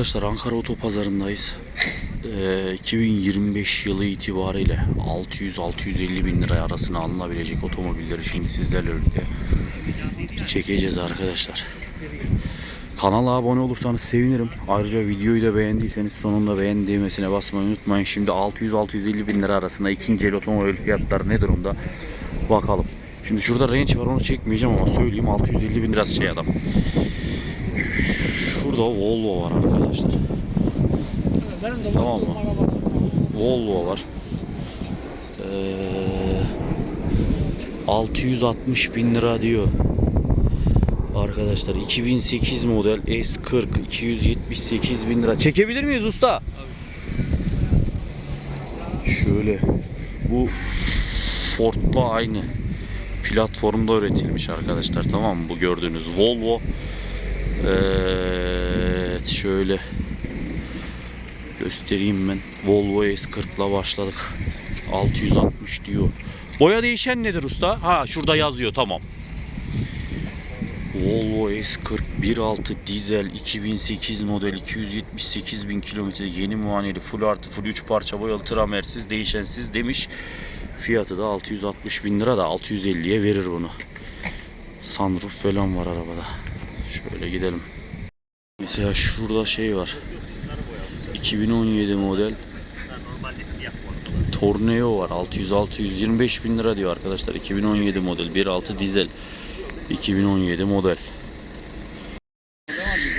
Arkadaşlar Ankara Otopazarı'ndayız. Ee, 2025 yılı itibariyle 600-650 bin lira arasına alınabilecek otomobilleri şimdi sizlerle birlikte çekeceğiz arkadaşlar. Kanala abone olursanız sevinirim. Ayrıca videoyu da beğendiyseniz sonunda beğen düğmesine basmayı unutmayın. Şimdi 600-650 bin lira arasında ikinci el otomobil fiyatları ne durumda bakalım. Şimdi şurada Range var onu çekmeyeceğim ama söyleyeyim 650 bin lira şey adam. Şurada Volvo var arkadaşlar. De Tamam mı? Volvo var. Ee, 660 bin lira diyor. Arkadaşlar 2008 model S40 278 bin lira. Çekebilir miyiz usta? Şöyle bu Ford'la aynı platformda üretilmiş arkadaşlar tamam mı? Bu gördüğünüz Volvo. Evet şöyle göstereyim ben. Volvo S40'la başladık. 660 diyor. Boya değişen nedir usta? Ha şurada yazıyor tamam. Volvo S40 1.6 dizel 2008 model 278 bin kilometre yeni muayeneli full artı full 3 parça boyalı tramersiz değişensiz demiş. Fiyatı da 660 bin lira da 650'ye verir bunu. Sunroof falan var arabada. Şöyle gidelim. Mesela şurada şey var. 2017 model Torneo var. 600 625 bin lira diyor arkadaşlar. 2017 model. 1.6 dizel. 2017 model.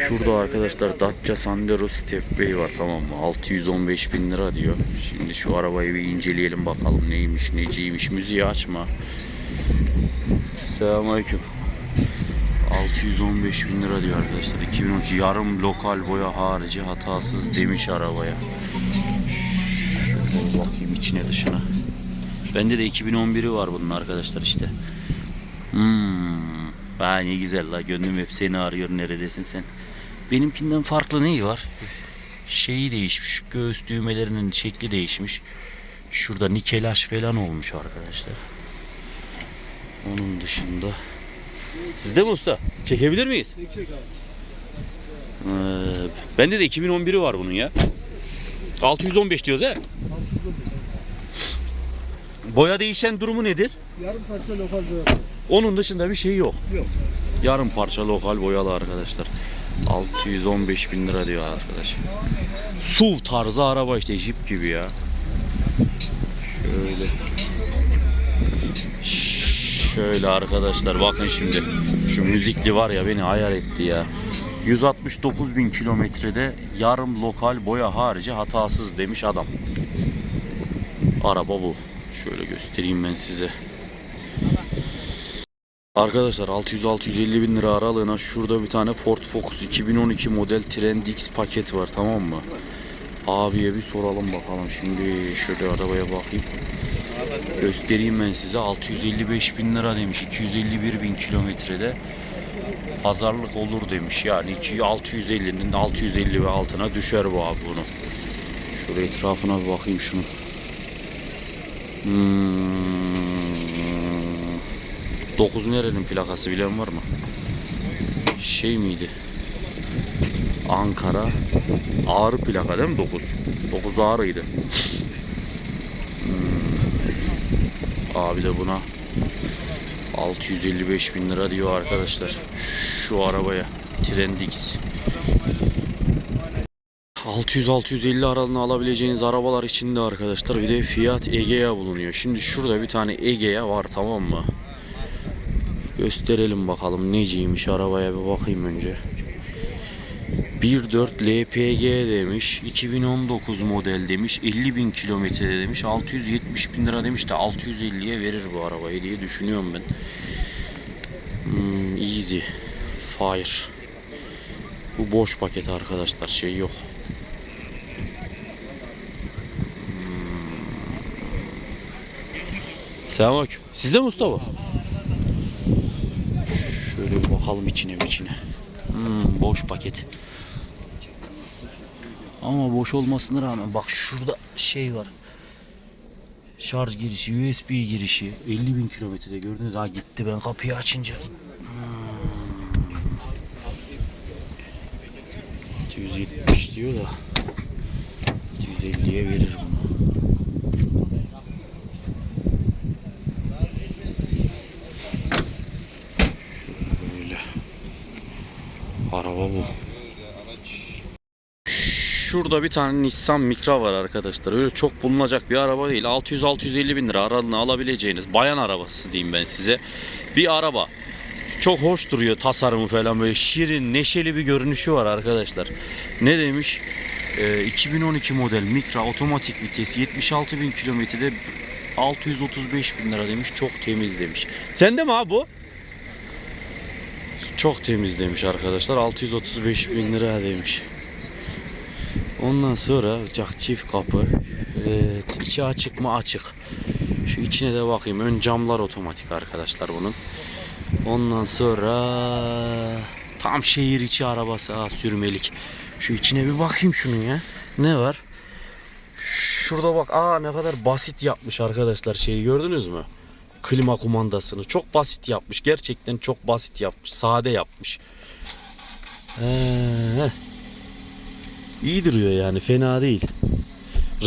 Şurada arkadaşlar Dacia Sandero Stepway var tamam mı? 615 bin lira diyor. Şimdi şu arabayı bir inceleyelim bakalım neymiş neciymiş. Müziği açma. Selamünaleyküm 615 bin lira diyor arkadaşlar. 2013 yarım lokal boya harici hatasız demiş arabaya. Şöyle bakayım içine dışına. Bende de 2011'i var bunun arkadaşlar işte. Hmm. Aa, ne güzel la gönlüm hep seni arıyor neredesin sen? Benimkinden farklı neyi var? Şeyi değişmiş göğüs düğmelerinin şekli değişmiş. Şurada nikelaj falan olmuş arkadaşlar. Onun dışında Sizde mi usta? Çekebilir miyiz? Ee, bende de 2011'i var bunun ya. 615 diyoruz he. Boya değişen durumu nedir? Yarım parça lokal boya. Onun dışında bir şey yok. Yok. Yarım parça lokal boyalı arkadaşlar. 615 bin lira diyor arkadaş. SUV tarzı araba işte jip gibi ya. Şöyle. Şöyle arkadaşlar bakın şimdi. Şu müzikli var ya beni ayar etti ya. 169 bin kilometrede yarım lokal boya harici hatasız demiş adam. Araba bu. Şöyle göstereyim ben size. Arkadaşlar 600-650 bin lira aralığına şurada bir tane Ford Focus 2012 model Trend X paket var tamam mı? Abiye bir soralım bakalım şimdi şöyle arabaya bakayım. Göstereyim ben size 655 bin lira demiş 251 bin kilometrede pazarlık olur demiş yani 2 650'nin 650 ve altına düşer bu abi bunu. Şöyle etrafına bir bakayım şunu. Hmm. 9 nerenin plakası bilen var mı? Şey miydi? Ankara Ağrı plaka değil mi 9? 9 Ağrı'ydı. Hmm. Abi de buna 655 bin lira diyor arkadaşlar. Şu arabaya Trendix. 600-650 aralığına alabileceğiniz arabalar içinde arkadaşlar bir de Fiat Egea bulunuyor. Şimdi şurada bir tane Egea var tamam mı? Gösterelim bakalım neciymiş arabaya bir bakayım önce. 1.4 LPG demiş. 2019 model demiş. 50 bin kilometre demiş. 670 bin lira demiş de 650'ye verir bu arabayı diye düşünüyorum ben. Hmm, easy. Fire. Bu boş paket arkadaşlar. Şey yok. Hmm. Selamünaleyküm. Sizde mi usta bu? Şöyle bir bakalım içine içine. Hmm, boş paket. Ama boş olmasına rağmen bak şurada şey var. Şarj girişi, USB girişi 50 bin kilometrede gördünüz. Ha gitti ben kapıyı açınca. Hmm. 670 diyor da 650'ye verir bunu. Böyle. Araba bu. Şurada bir tane Nissan Micra var arkadaşlar. Öyle çok bulunacak bir araba değil. 600-650 bin lira aralığını alabileceğiniz bayan arabası diyeyim ben size. Bir araba. Çok hoş duruyor tasarımı falan böyle şirin, neşeli bir görünüşü var arkadaşlar. Ne demiş? Ee, 2012 model Micra otomatik vites 76 bin kilometrede 635 bin lira demiş. Çok temiz demiş. Sende mi abi bu? Çok temiz demiş arkadaşlar. 635 bin lira demiş. Ondan sonra cak çift kapı. Evet, içi açık mı açık. Şu içine de bakayım. Ön camlar otomatik arkadaşlar bunun. Ondan sonra tam şehir içi arabası ha sürmelik. Şu içine bir bakayım şunun ya. Ne var? Şurada bak aa ne kadar basit yapmış arkadaşlar şeyi gördünüz mü? Klima kumandasını çok basit yapmış. Gerçekten çok basit yapmış. Sade yapmış. Ee, iyi duruyor yani fena değil.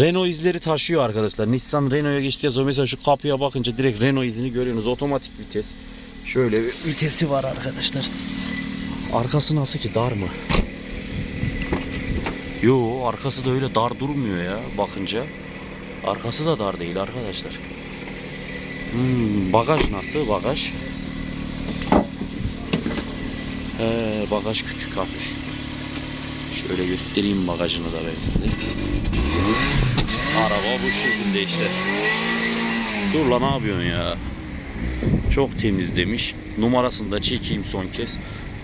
Renault izleri taşıyor arkadaşlar. Nissan Renault'a geçtiği zaman mesela şu kapıya bakınca direkt Renault izini görüyorsunuz. Otomatik vites. Şöyle bir vitesi var arkadaşlar. Arkası nasıl ki dar mı? Yo arkası da öyle dar durmuyor ya bakınca. Arkası da dar değil arkadaşlar. Hmm, bagaj nasıl bagaj? He, bagaj küçük hafif. Şöyle göstereyim bagajını da ben size. Araba bu şekilde işte. Dur lan ne yapıyorsun ya? Çok temiz demiş. Numarasını da çekeyim son kez.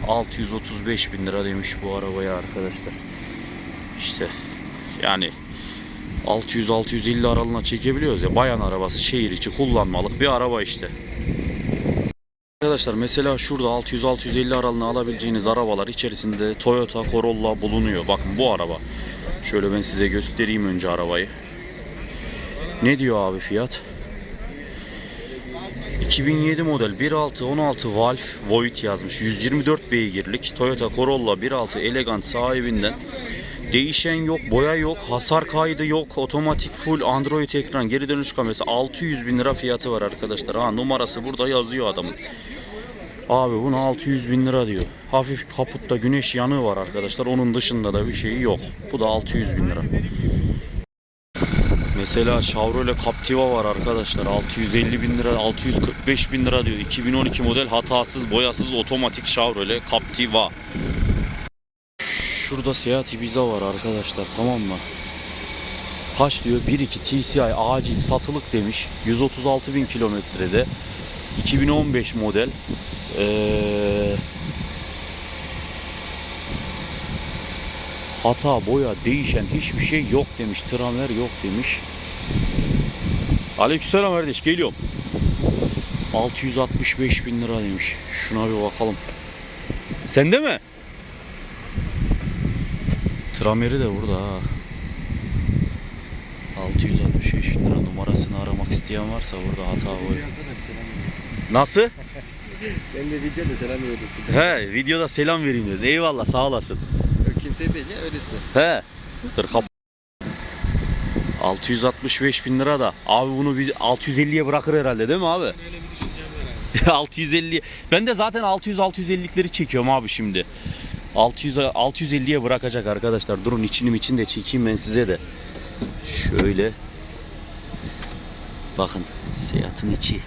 635 bin lira demiş bu arabaya arkadaşlar. İşte yani 600-650 aralığına çekebiliyoruz ya. Bayan arabası şehir içi kullanmalık bir araba işte. Arkadaşlar mesela şurada 600-650 aralığına alabileceğiniz arabalar içerisinde Toyota Corolla bulunuyor. Bakın bu araba. Şöyle ben size göstereyim önce arabayı. Ne diyor abi fiyat? 2007 model 1.6 16 valve Void yazmış. 124 beygirlik Toyota Corolla 1.6 Elegant sahibinden. Değişen yok, boya yok, hasar kaydı yok, otomatik full Android ekran, geri dönüş kamerası 600 bin lira fiyatı var arkadaşlar. Ha numarası burada yazıyor adamın. Abi bunu 600 bin lira diyor. Hafif kaputta güneş yanığı var arkadaşlar. Onun dışında da bir şey yok. Bu da 600 bin lira. Mesela Chevrolet Captiva var arkadaşlar. 650 bin lira, 645 bin lira diyor. 2012 model hatasız, boyasız, otomatik Chevrolet Captiva. Şurada Seat Ibiza var arkadaşlar tamam mı? Kaç diyor? 1.2 TCI acil satılık demiş. 136 bin kilometrede. 2015 model. Ee, hata, boya, değişen hiçbir şey yok demiş. Tramer yok demiş. Aleykümselam kardeş geliyorum. 665 bin lira demiş. Şuna bir bakalım. Sende mi? Trameri de burada ha. 665 bin lira numarasını aramak isteyen varsa burada hata var. Nasıl? Ben de videoda selam veriyordum. He videoda selam vereyim dedi. Eyvallah sağ olasın. Yok kimseye değil ya öylesine. He. Dur kap. 665 bin lira da. Abi bunu biz 650'ye bırakır herhalde değil mi abi? Öyle bir düşüncem var abi. 650. Ben de zaten 600 650'likleri çekiyorum abi şimdi. 600 650'ye bırakacak arkadaşlar. Durun içini için de çekeyim ben size de. Şöyle. Bakın Seat'ın içi.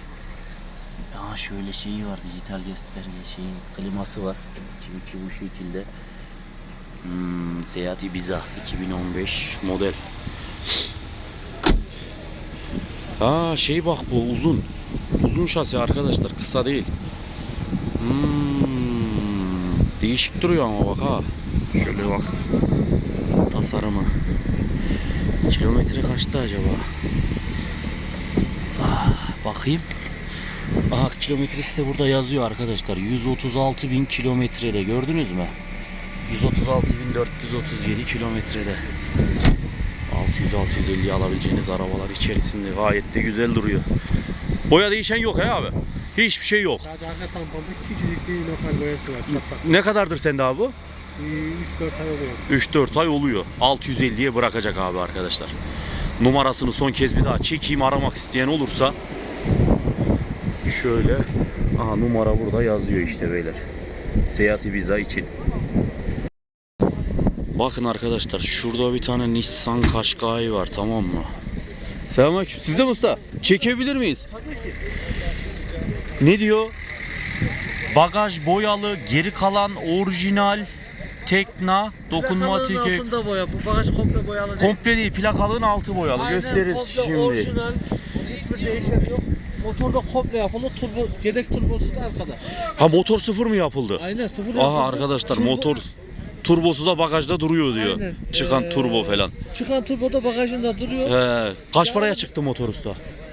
Aa şöyle şeyi var dijital gösterge şeyi kliması var. İçi içi bu şekilde. Hmm, Seat Ibiza 2015 model. Aa şey bak bu uzun. Uzun şasi arkadaşlar kısa değil. Hmm, değişik duruyor ama bak ha. Şöyle bak. Tasarımı. Kilometre kaçtı acaba? Ah, bakayım. Aha kilometresi de burada yazıyor arkadaşlar. 136 bin kilometrede gördünüz mü? 136.437 kilometrede. 600-650 alabileceğiniz arabalar içerisinde gayet de güzel duruyor. Boya değişen yok he abi. Hiçbir şey yok. Sadece arka tamponda küçücük bir lokal boyası var. Çatlak. Ne kadardır sende abi bu? 3-4 ay oluyor. 3-4 ay oluyor. 650'ye bırakacak abi arkadaşlar. Numarasını son kez bir daha çekeyim aramak isteyen olursa şöyle aha numara burada yazıyor işte beyler. Seyahat Ibiza için. Bakın arkadaşlar şurada bir tane Nissan Qashqai var tamam mı? Selamünaleyküm. Sizde mi usta? Çekebilir miyiz? Ne diyor? Bagaj boyalı, geri kalan orijinal, tekna, dokunmatik. Plakalığın altında boya. Bu bagaj komple boyalı değil. Komple değil, plakalığın altı boyalı. Aynen, Gösteririz komple şimdi. orijinal. Hiçbir değişen yok. Motorda komple yapılı. Turbo, yedek turbosu da arkada. Ha motor sıfır mı yapıldı? Aynen sıfır yapıldı. Aha arkadaşlar Turbo- motor turbosu da bagajda duruyor diyor. Aynen. Çıkan Ee, turbo falan. Çıkan turbo da bagajında duruyor. He, kaç paraya çıktı motor usta?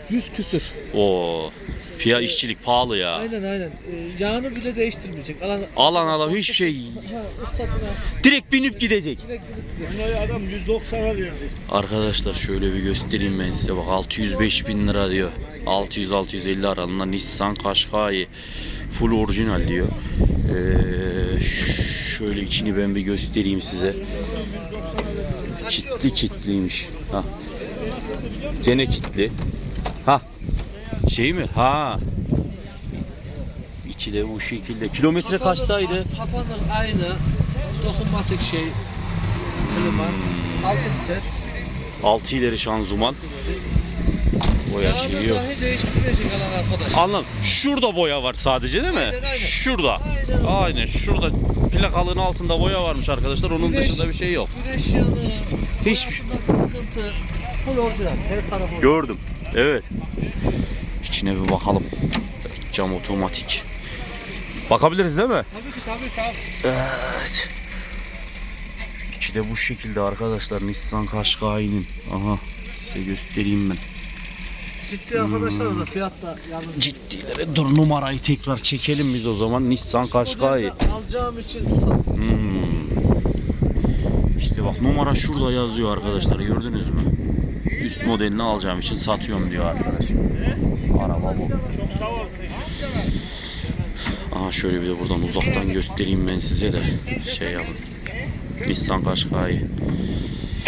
100 küsür. Oo. Fiya işçilik pahalı ya. Aynen aynen. Ee, yağını bile değiştirmeyecek. Alan Alan alan hiçbir şey Ha, ustasına direkt binip gidecek. direkt gidip Bunları adam 190'a verdi. Arkadaşlar şöyle bir göstereyim ben size bak 605 bin lira diyor 600-650 aralığında Nissan Qashqai full orijinal diyor ee, şöyle içini ben bir göstereyim size kitli kitliymiş ha. gene kitli ha şey mi ha içi de bu şekilde kilometre kaçtaydı Kapanır aynı. Dokunmatik şey. Klima. Hmm. Altı vites. 6 ileri şanzıman boya şeyi yok dahi değiştirmeyecek alan arkadaş. Anladım. Şurada boya var sadece değil mi? Aynen, aynen. Şurada. Aynen. Aynen. Şurada plakalığın altında boya varmış arkadaşlar. Onun Güneş- dışında bir şey yok. Güneş yanı. Hiç- sıkıntı. Full orijinal. Her tarafı. Gördüm. Evet. İçine bir bakalım. Cam otomatik. Bakabiliriz değil mi? Tabii ki tabii ki. Evet. İçi de bu şekilde arkadaşlar. Nissan Qashqai'nin. Aha. Size göstereyim ben. Ciddi arkadaşlar da fiyatla yalnız. Ciddilere dur numarayı tekrar çekelim biz o zaman. Nissan Qashqai. Alacağım için. Hmm. İşte bak numara şurada yazıyor arkadaşlar gördünüz mü? Üst modelini alacağım için satıyorum diyor arkadaş. Araba bu. Çok sağ ol. Aha şöyle bir de buradan uzaktan göstereyim ben size de şey yapın. Nissan Qashqai.